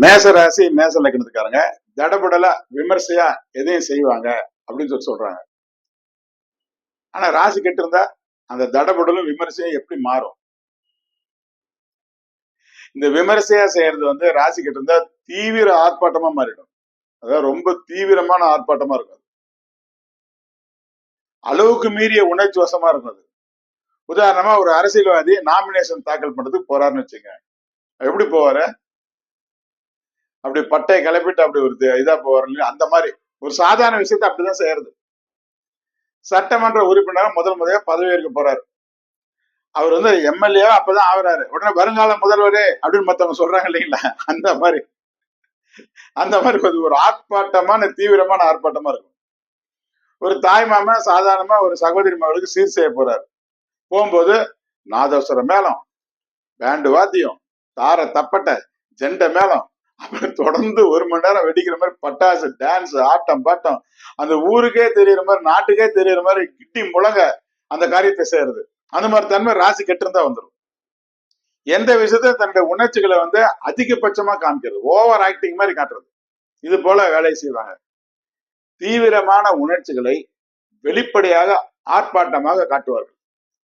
மேச ராசி மேச லக்னத்துக்காரங்க. தடபுடலா விமர்சையா எதையும் செய்வாங்க அப்படின்னு சொல்லி சொல்றாங்க. ஆனா ராசி கெட்டு இருந்தா அந்த தடபுடலும் விமர்சையும் எப்படி மாறும்? இந்த விமர்சையா செய்யறது வந்து ராசி கெட்டு இருந்தா தீவிர ஆர்ப்பாட்டமா மாறிடும். அதாவது ரொம்ப தீவிரமான ஆர்ப்பாட்டமா இருக்கும் அளவுக்கு மீறிய உணர்ச்சி வசமா இருக்கும் அது. உதாரணமா ஒரு அரசியல்வாதி நாமினேஷன் தாக்கல் பண்றதுக்கு போறாருன்னு வச்சுங்க எப்படி போவாரு? அப்படி பட்டையை கிளப்பிட்டு அப்படி ஒரு இதா போவார் இல்லையா? அந்த மாதிரி. ஒரு சாதாரண விஷயத்தை அப்படிதான் செய்யறது. சட்டமன்ற உறுப்பினர் முதல் முறையா பதவி போறாரு. அவர் வந்து எம்எல்ஏ அப்பதான் ஆகுறாரு. உடனே வருங்கால முதல்வரே அப்படின்னு மத்தவங்க சொல்றாங்க இல்லைங்களா? அந்த மாதிரி. அந்த மாதிரி கொஞ்சம் ஒரு ஆர்ப்பாட்டமான தீவிரமான ஆர்ப்பாட்டமா இருக்கும். ஒரு தாய் மாமா சாதாரணமா ஒரு சகோதரி மகளுக்கு சீர் செய்ய போறாரு. போகும்போது நாதஸ்வர மேளம் பேண்டு வாத்தியம் தார தப்பட்டை ஜெண்டை மேளம் அப்புறம் தொடர்ந்து ஒரு மணி நேரம் வெடிக்கிற மாதிரி பட்டாசு டான்ஸ் ஆட்டம் பாட்டம். அந்த ஊருக்கே தெரியற மாதிரி நாட்டுக்கே தெரியற மாதிரி கிட்டி முழங்க அந்த காரியத்தை செய்யறது. அந்த மாதிரி தன்மை ராசி கெட்டிருந்தா வந்துடும் எந்த விஷயத்தையும் தன்னுடைய உணர்ச்சிகளை வந்து அதிகபட்சமா காமிக்கிறது. ஓவர் ஆக்டிங் மாதிரி காட்டுறது. இது போல வேலையை செய்வாங்க. தீவிரமான உணர்ச்சிகளை வெளிப்படையாக ஆர்ப்பாட்டமாக காட்டுவார்கள்.